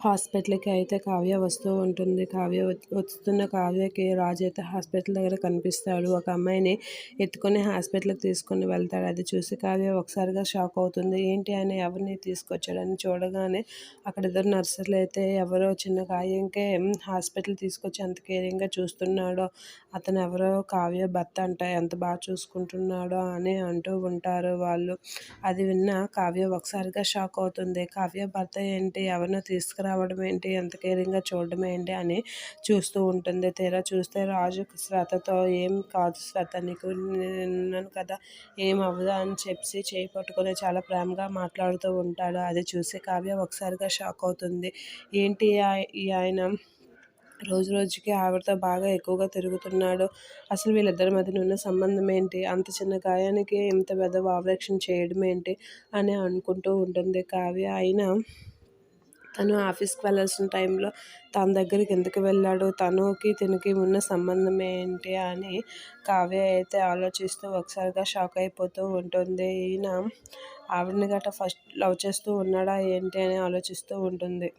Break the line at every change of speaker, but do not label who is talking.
హాస్పిటల్కి అయితే కావ్య వస్తూ ఉంటుంది. కావ్య వస్తున్న కావ్యకి రాజు అయితే హాస్పిటల్ దగ్గర కనిపిస్తాడు. ఒక అమ్మాయిని ఎత్తుకొని హాస్పిటల్కి తీసుకొని వెళ్తాడు. అది చూసి కావ్య ఒకసారిగా షాక్ అవుతుంది. ఏంటి అని ఎవరిని తీసుకొచ్చాడని చూడగానే అక్కడ ఇద్దరు నర్సులు అయితే ఎవరో చిన్న గాయంకే హాస్పిటల్ తీసుకొచ్చి ఎంత కేరింగ్గా చూస్తున్నాడో అతను ఎవరో కావ్య భర్త అంట ఎంత బాగా చూసుకుంటున్నాడో అని అంటూ ఉంటారు వాళ్ళు. అది విన్న కావ్య ఒకసారిగా షాక్ అవుతుంది. కావ్య భర్త ఏంటి? ఎవరినో తీసుకురా రావడం ఏంటి? ఎంత కేరింగ్గా చూడడం ఏంటి? అని చూస్తూ ఉంటుంది. తీరా చూస్తే రాజు శ్రద్ధతో ఏం కాదు శ్రద్ధ నీకు ఉన్నాను కదా ఏం అవ్వదా? అని చెప్పి చేయి పట్టుకొని చాలా ప్రేమగా మాట్లాడుతూ ఉంటాడు. అది చూసి కావ్య ఒకసారిగా షాక్ అవుతుంది. ఏంటి ఈ ఆయన రోజు రోజుకి ఆవిడతో బాగా ఎక్కువగా తిరుగుతున్నాడు. అసలు వీళ్ళిద్దరి మధ్యన ఉన్న సంబంధం ఏంటి? అంత చిన్న గాయానికి ఇంత పెద్ద ఆపరేషన్ చేయడం ఏంటి అని అనుకుంటూ ఉంటుంది కావ్య. అయినా తను ఆఫీస్కి వెళ్ళాల్సిన టైంలో తన దగ్గరికి ఎందుకు వెళ్ళాడు? తనుకి తినకి ఉన్న సంబంధం ఏంటి? అని కావ్య అయితే ఆలోచిస్తూ ఒకసారిగా షాక్ అయిపోతూ ఉంటుంది. ఈయన ఆవిడని గట్రా ఫస్ట్ లవ్ చేస్తూ ఉన్నాడా ఏంటి? అని ఆలోచిస్తూ ఉంటుంది.